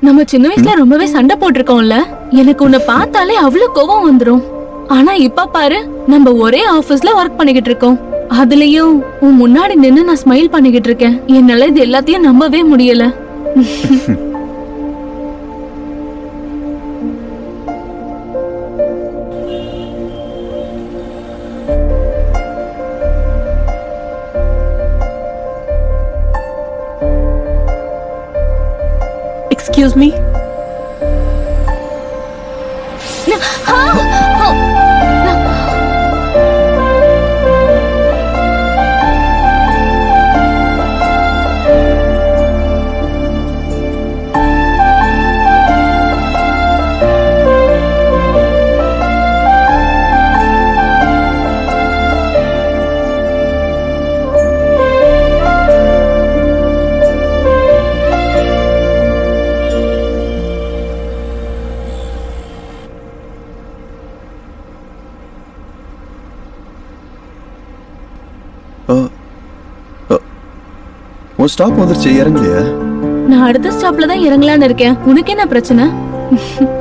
நம்ம சின்ன வயசுல ரொம்பவே சண்டை போட்டிருக்கோம்ல. எனக்கு உன்னை பார்த்தாலே அவ்வளவு கோவம் வந்துரும். ஆனா இப்ப பாரு நம்ம ஒரே ஆபீஸ்ல ஒர்க் பண்ணிக்கிட்டு இருக்கோம். அதுலயும் உன் முன்னாடி நின்னு நான் ஸ்மைல் பண்ணிக்கிட்டு இருக்கேன். என்னால இது எல்லாத்தையும் நம்பவே முடியல. எக்ஸ்கியூஸ் மீ உன் ஸ்டாப் வந்துருச்சு இறங்கலையா நான் அடுத்த ஸ்டாப்ல தான் இறங்கலான்னு இருக்கேன். உனக்கு என்ன பிரச்சனை?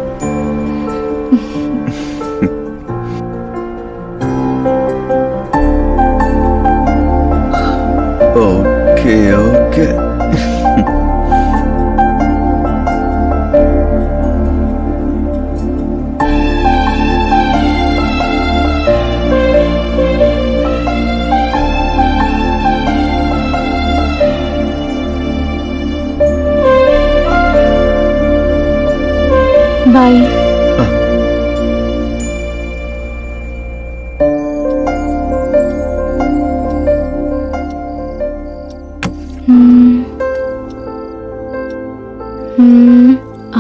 ஓகே ஓகே பாய்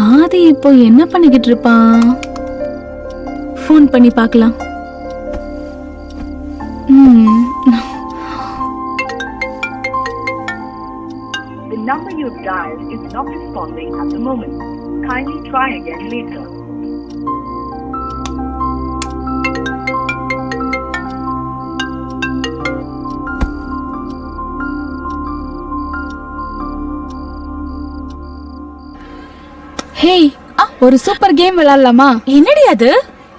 ஆதி இப்போ என்ன பண்ணிக்கிட்டு இருப்பான் ஃபோன் பண்ணி பார்க்கலாம் The number you've dialed is not responding at the moment. Kindly try again later. Hey ஒரு சூப்பர் கேம் விளையாடலாமா? என்னடி அது?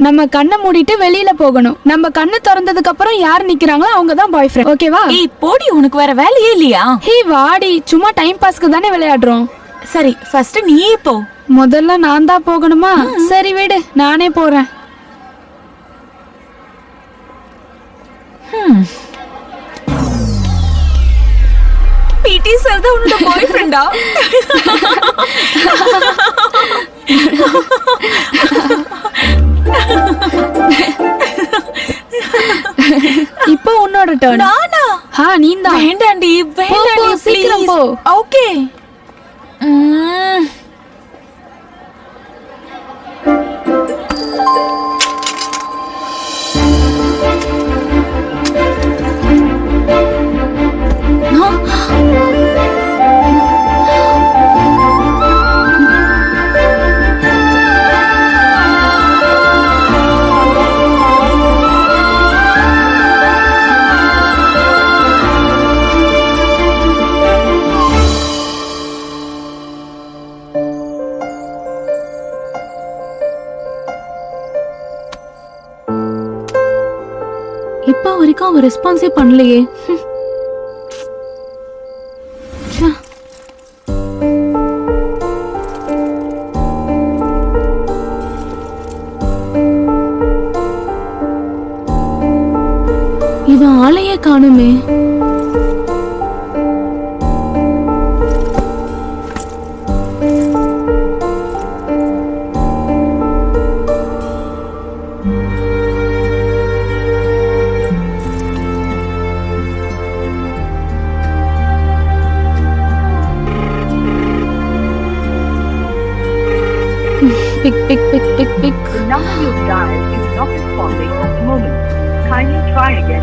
நம்ம கண்ணை மூடிட்டு வெளியில போகணும். நம்ம கண்ணு திறந்ததுக்கு அப்புறம் யார் நிக்கிறாங்களோ அவங்க தான் பாய் ஃப்ரெண்ட் ஓகேவா ஏய் போடி உனக்கு வேற வேலையே இல்லையா? ஹே வாடி சும்மா டைம் பாஸ்க்கு தானே விளையாடுறோம். சரி ஃபர்ஸ்ட் நீயே போ. முதல்ல நான் தான் போகணுமா? சரி விடு நானே போறேன். பிடி சார் தான் உன்னோட பாய் ஃப்ரெண்டா இப்போ உன்னோட டர்ன் நானா? ஹா நீந்தான். வேண்டாண்டி எனக்கு ரெஸ்பான்ஸே பண்ணலையே. இவன் ஆளையே காணுமே. Later.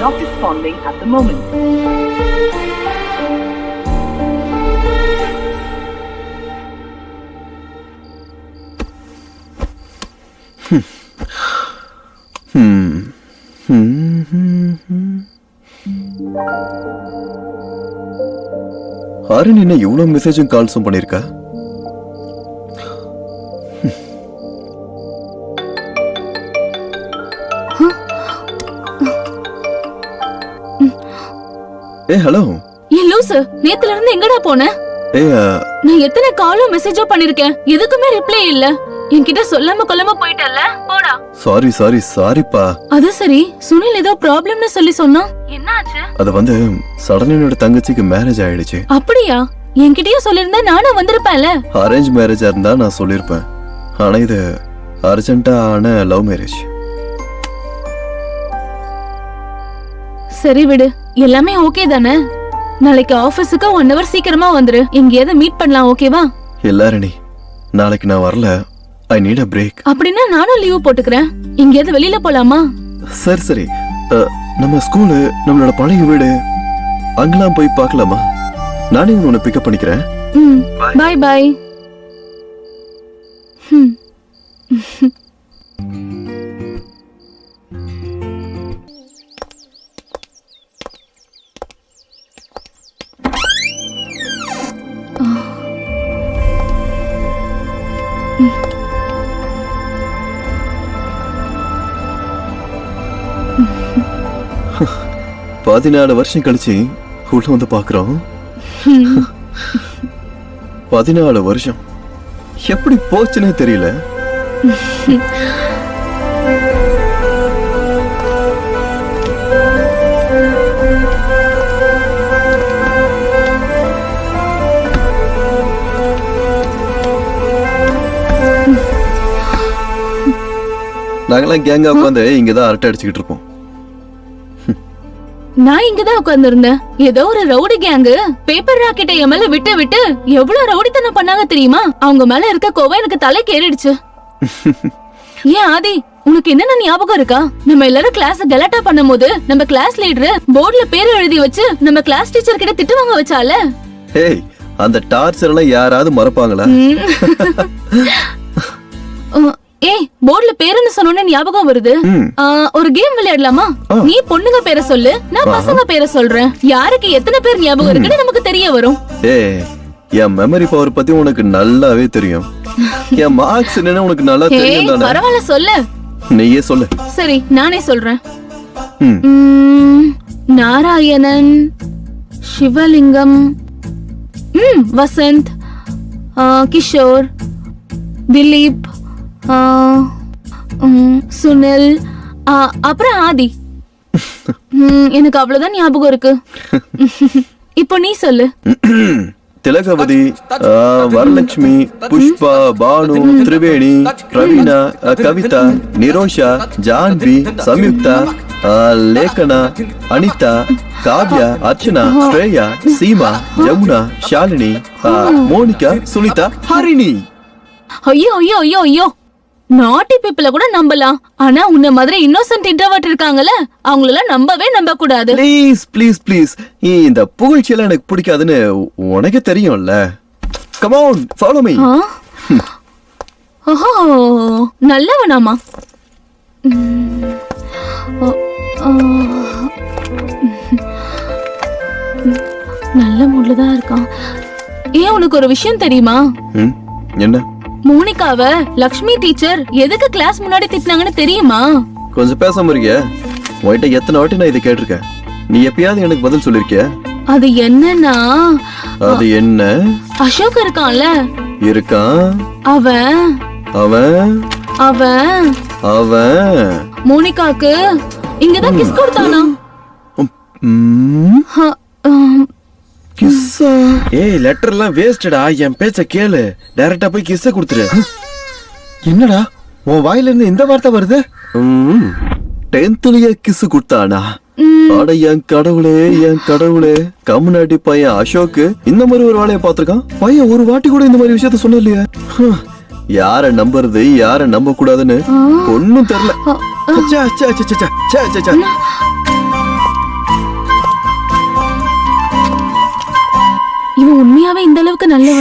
Not responding at the moment. Harini என்ன இவ்வளவு மெசேஜும் கால்ஸும் பண்ணிருக்கா? ஏ ஹலோ ஏ லூசு நேத்துல இருந்து எங்கடா போன? ஏ நான் எத்தனை காலும் மெசேஜோ பண்ணிருக்கேன் எதுக்குமே ரிப்ளை இல்ல. என்கிட்ட சொல்லாம கொல்லாம போயிட்டல்ல போடா சாரி சாரி சாரிப்பா அது சரி சுனில் ஏதோ ப்ராப்ளம்னு சொல்லி சொன்னான் என்னாச்சு? அது வந்து சடனோட தங்கச்சிக்கு மேரேஜ் ஆயிடுச்சு. அப்படியா? என்கிட்டயும் சொல்லிருந்தா நானும் வந்திருப்பேன்ல. அரேஞ்ச் மேரேஜா இருந்தா நான் சொல்லியிருப்பேன். ஆனா இது அர்ஜென்ட்டா ஆன லவ் மேரேஜ் சரி விடு எல்லாமே ஓகே தானே? நாளைக்கு ஆபீஸுக்கு ஒன் ஹவர் சீக்கிரமா வந்துரு. எங்கேயாவது மீட் பண்ணலாம் ஓகேவா எல்லாரணி நாளைக்கு நான் வரல. ஐ நீட் அ பிரேக் அப்படின்னா நானும் லீவ் போட்டுக்கிறேன். எங்கேயாவது வெளியில போலாமா? சரி சரி. நம்ம ஸ்கூலு நம்மளோட பழைய வீடு. அங்கெல்லாம் போய் பார்க்கலாமா? நானே உன்னை பிக்கப் பண்ணிக்கிறேன். பாய் பாய் ம். பதினாலு வருஷம் கழிச்சு உள்ள வந்து பாக்குறோம் பதினாலு வருஷம். எப்படி போச்சுன்னே தெரியல. நாங்கெல்லாம் கேங்கா உட்காந்து இங்கதான் அரட்டை அடிச்சுக்கிட்டு இருப்போம். நான் இங்கதான் உட்கார்ந்திருந்தேன். ஏதோ ஒரு ரவுடி கேங்கு பேப்பர் ராக்கெட்டை என் மேல விட்டு விட்டு எவ்வளவு ரவுடித்தனம் பண்ணாங்க தெரியுமா? அவங்க மேல இருக்க கோவம் எனக்கு தலை கேறிடுச்சு. ஏன் ஆதி உனக்கு என்னென்ன ஞாபகம் இருக்கா? நம்ம எல்லாரும் கிளாஸ் கலாட்டா பண்ணும்போது நம்ம கிளாஸ் லீடர் போர்டுல பேர் எழுதி வச்சு நம்ம கிளாஸ் டீச்சர் கிட்ட திட்டு வாங்க வச்சால? ஹேய் அந்த டார்ச்சர் எல்லாம் யாராவது மறப்பாங்களா? ஏய் போர்டுல பேருன்னு சொன்னோன்னே ஞாபகம் வருது. ஒரு கேம் விளையாடலாமா. நீ பொண்ணுங்க பேரை சொல்லு. நான் பசங்க பேரை சொல்றேன். யாருக்கு எத்தனை பேர் ஞாபகம் இருக்குன்னு நமக்கு தெரிய வரும். என் மெமரி பவர் பத்தி உனக்கு நல்லாவே தெரியும். என் மார்க்ஸ் என்னன்னு உனக்கு நல்லா தெரியும் தானே? பரவாயில்ல சொல்லு. நீயே சொல்லு. சரி நானே சொல்றேன். நாராயணன் சிவலிங்கம் வசந்த் கிஷோர் திலீப் சுனில் அப்புறம் ஆதி. எனக்கு அவ்வளவுதான் ஞாபகம் இருக்கு. இப்போ நீ சொல்லு. திலகவதி வரலட்சுமி புஷ்பா பானு திரிவேணி பிரவீனா ஆ, கவிதா நிரோஷா ஜான்வி சம்யுக்தா லேகனா அனிதா காவ்யா அர்ச்சனா ஸ்ரேயா சீமா ஜமுனா ஷாலினி மோனிகா சுனிதா ஹரிணி. ஐயோ ஐயோ ஐயோ ஐயோ. நாட்டி பீப்பிள கூட நம்பலாம். ஆனா உன்ன மாதிரி இன்னோசன்ட் இன்ட்ரோவர்ட் இருக்காங்கல்ல அவங்களெல்லாம் நம்பவே நம்ப கூடாது ப்ளீஸ் ப்ளீஸ் ப்ளீஸ் இந்த புகழ்ச்சியெல்லாம் எனக்கு பிடிக்காதுன்னு உனக்கு தெரியும்ல. Come on follow me? ஓஹோ நல்லவனாமா. நல்ல மூட்ல தான் இருக்கான். ஏன் உனக்கு ஒரு விஷயம் தெரியுமா? என்ன? மோனிகாவ? லக்ஷ்மி டீச்சர் எதுக்கு கிளாஸ் முன்னாடி திட்டினாங்கன்னு தெரியுமா? கொஞ்சம் பேசாம இருக்கிய. உன்கிட்ட எத்தனை வாட்டி நான் இதை கேட்டிருக்கேன்? நீ எப்பயாவது எனக்கு பதில் சொல்லிருக்கிய? அது என்னன்னா? அது என்ன? அசோக் இருக்கான்ல. இருக்கான். அவன். அவன். அவன். அவன். மோனிகாக்கு இங்கதான் கிஸ் கொடுத்தானா? கிஸ்ஸா? ஏய் லெட்டர் எல்லாம் வேஸ்டடா என் பேச்ச கேளு. டைரக்டா போய் கிஸ்ஸ கொடுத்துரு. என்னடா? உன் வாயில இருந்து இந்த வார்த்தை வருது? டென்த்லயே கிஸ் கொடுத்தானா? அட என் கடவுளே என் கடவுளே. கம்முனாட்டி பையன் அசோக் இந்த மாதிரி ஒரு வேலையை பார்த்திருக்கான்? பையன் ஒரு வாட்டி கூட இந்த மாதிரி விஷயத்த சொன்ன இல்லையா யார நம்புறது யார நம்ப கூடாதுன்னு ஒன்னும் தெரியல. ச்சே, இவன் உண்மையாவே இந்த அளவுக்கு நல்ல